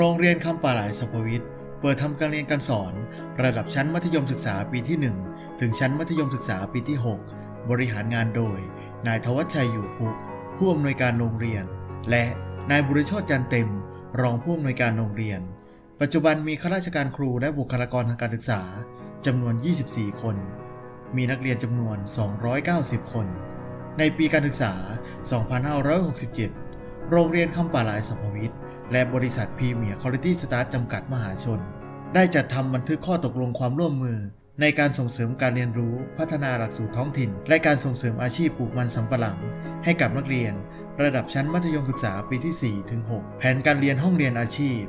รงเรียนคำป่าหลายสพวิทย์เปิดทำการเรียนการสอน ระดับชั้นมัธยมศึกษาปีที่ 1 ถึงชั้นมัธยมศึกษาปีที่ 6 บริหารงานโดย นายทวัชชัยอยู่พุกผู้อำนวยการโรงเรียน และนายบุริโชตจันเต็ม รองผู้อำนวยการโรงเรียน ปัจจุบันมีข้าราชการครูและบุคลากรทางการศึกษาจำนวน 24 คน มีนักเรียนจำนวน 290 คน ในปีการศึกษา 2567 โรงเรียนคำป่าหลายสัพวิทย์ และบริษัทพรีเมียร์คุณภาพสตาร์จำกัดมหาชน ได้จัดทำบันทึกข้อตกลงความร่วมมือ ในการส่งเสริมการเรียนรู้ พัฒนาหลักสูตรท้องถิ่น และการส่งเสริมอาชีพปลูกมันสำปะหลัง ให้กับนักเรียน ระดับชั้นมัธยมศึกษาปีที่4ถึง6แผนการเรียนห้องเรียนอาชีพ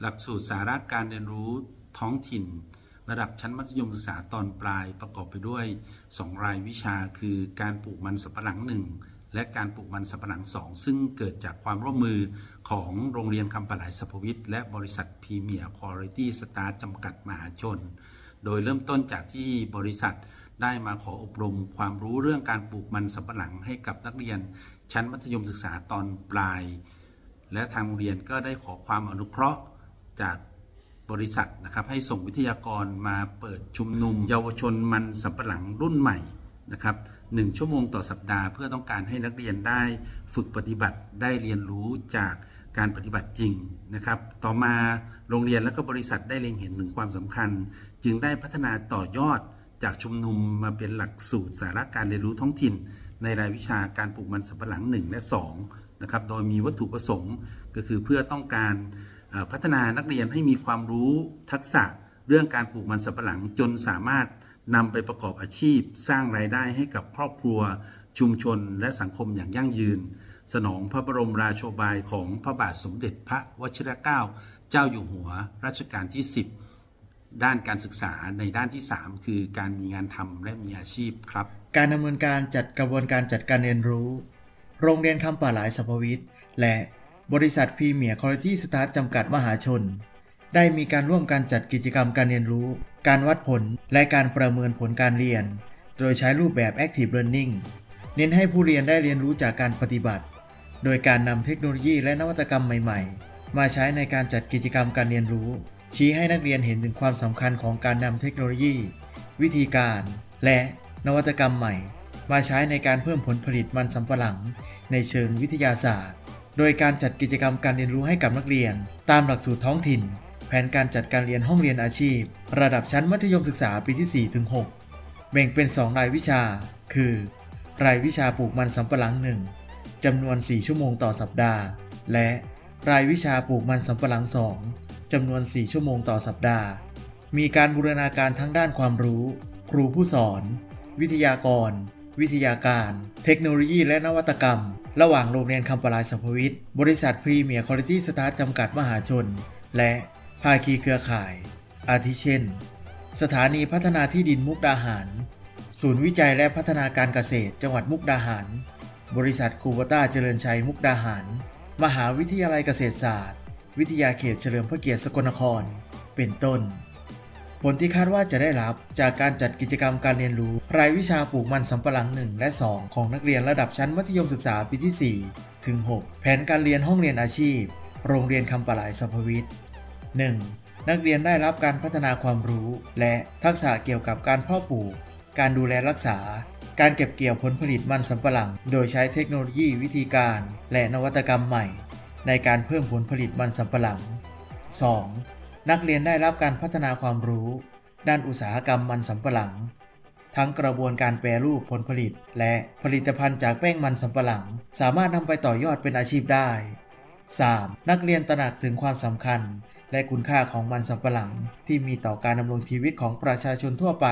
หลักสูตรสาระการเรียนรู้ท้องถิ่น ระดับชั้นมัธยมศึกษาตอนปลายประกอบไปด้วย 2 รายวิชาคือการปลูกมันสำปะหลังหนึ่ง และการปลูกมันสำปะหลังสองซึ่งเกิดจากความร่วมมือของโรงเรียนคำปะหลายสัพวิทย์และบริษัทพรีเมียร์คุณภาพสตาร์จำกัดมหาชน โดยเริ่มต้นจากที่บริษัทได้มาขออบรมความรู้เรื่องการปลูกมันสำปะหลังให้กับนักเรียน ชั้นมัธยมศึกษาตอนปลาย และทางโรงเรียนก็ได้ขอความอนุเคราะห์จากบริษัทนะครับให้ส่งวิทยากรมาเปิดชุมนุม เยาวชนมันสำปะหลังรุ่นใหม่นะครับ หนึ่งชั่วโมงต่อสัปดาห์ เพื่อต้องการให้นักเรียนได้ฝึกปฏิบัติได้เรียนรู้จากการปฏิบัติจริงนะครับ ต่อมาโรงเรียนและก็บริษัทได้เล็งเห็นถึงความสำคัญ จึงได้พัฒนาต่อยอดจากชุมนุมมาเป็นหลักสูตรสาระการเรียนรู้ท้องถิ่น ในรายวิชาการปลูกมันสำปะหลัง 1 และ2นะครับ โดยมีวัตถุประสงค์ก็คือเพื่อต้องการพัฒนานักเรียนให้มีความรู้ทักษะเรื่องการปลูกมันสำปะหลังจนสามารถ นำไปประกอบอาชีพ สร้างรายได้ให้กับครอบครัว ชุมชน และสังคมอย่างยั่งยืน สนองพระบรมราโชบายของพระบาทสมเด็จพระวชิรเกล้าเจ้าอยู่หัวรัชกาลที่ 10 ด้านการศึกษาในด้านที่ 3 คือการมีงานทำและมีอาชีพครับ การดำเนินการจัดกระบวนการจัดการเรียนรู้ โรงเรียนคำป่าหลายสัพวิทย์และบริษัทพรีเมียร์คุณภาพสตาร์จำกัดมหาชน ได้มีการร่วมกันจัดกิจกรรมการเรียนรู้ การวัดผล และการประเมินผลการเรียน โดยใช้รูปแบบ Active Learning เน้นให้ผู้เรียนได้เรียนรู้จากการปฏิบัติ โดยการนำเทคโนโลยีและนวัตกรรมใหม่ๆ มาใช้ในการจัดกิจกรรมการเรียนรู้ ชี้ให้นักเรียนเห็นถึงความสำคัญของการนำเทคโนโลยี วิธีการ และนวัตกรรมใหม่ มาใช้ในการเพิ่มผลผลิตมันสำปะหลัง ในเชิงวิทยาศาสตร์ โดยการจัดกิจกรรมการเรียนรู้ให้กับนักเรียน ตามหลักสูตรท้องถิ่น นการจัดการเรียนห้องเรียนอาชีพ ระดับชั้นมัธยมศึกษาปีที่ 4 ถึง 6 แบ่งเป็น 2 รายวิชา คือ รายวิชาปลูกมันสำปะหลัง 1จำนวน 4 ชั่วโมงต่อสัปดาห์ และรายวิชาปลูกมันสำปะหลัง 2จำนวน 4 ชั่วโมงต่อสัปดาห์ มีการบูรณาการทั้งด้านความรู้ ครูผู้สอน วิทยากร วิทยาการ เทคโนโลยีและนวัตกรรม ระหว่างโรงเรียนคำปลายสัพวิทย์บริษัทพรีเมียร์คุณภาพสตาร์ทจำกัดมหาชน และ ภาคีเครือข่าย อาทิเช่น สถานีพัฒนาที่ดินมุกดาหาร ศูนย์วิจัยและพัฒนาการเกษตร จังหวัดมุกดาหาร บริษัทคูบต้าเจริญชัยมุกดาหาร มหาวิทยาลัยเกษตรศาสตร์ วิทยาเขตเฉลิมพระเกียรติสกลนคร เป็นต้น ผลที่คาดว่าจะได้รับจากการจัดกิจกรรมการเรียนรู้ รายวิชาปลูกมันสำปะหลัง 1 และ 2 ของนักเรียนระดับชั้นมัธยมศึกษาปีที่ 4 ถึง 6 แผนการเรียนห้องเรียนอาชีพ โรงเรียนคำปะหลายสัพวิทย์ 1. นักเรียนได้รับการพัฒนาความรู้ และทักษะเกี่ยวกับการเพาะปลูก การดูแลรักษา การเก็บเกี่ยวผลผลิตมันสำปะหลัง โดยใช้เทคโนโลยีวิธีการ และนวัตกรรมใหม่ ในการเพิ่มผลผลิตมันสำปะหลัง 2. นักเรียนได้รับการพัฒนาความรู้ ด้านอุตสาหกรรมมันสำปะหลัง ทั้งกระบวนการแปรรูปผลผลิต และผลิตภัณฑ์จากแป้งมันสำปะหลัง สามารถนำไปต่อยอดเป็นอาชีพได้ 3. นักเรียนตระหนักถึงความสำคัญ และคุณค่าของมันสำปะหลังที่มีต่อการดำรงชีวิตของประชาชนทั่วไป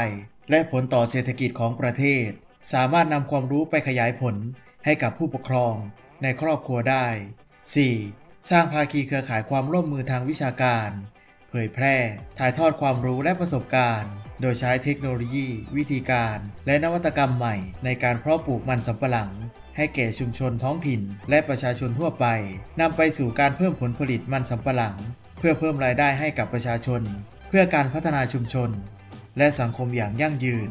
และผลต่อเศรษฐกิจของประเทศ สามารถนำความรู้ไปขยายผลให้กับผู้ปกครองในครอบครัวได้ 4. สร้างภาคีเครือข่ายความร่วมมือทางวิชาการ เผยแพร่ ถ่ายทอดความรู้และประสบการณ์ โดยใช้เทคโนโลยี วิธีการ และนวัตกรรมใหม่ ในการเพาะปลูกมันสำปะหลัง ให้แก่ชุมชนท้องถิ่น และประชาชนทั่วไปนำไปสู่การเพิ่มผลผลิตมันสำปะหลัง พื่อเพิ่มรายได้ให้กับประชาชน เพื่อการพัฒนาชุมชน และสังคมอย่างยั่งยืน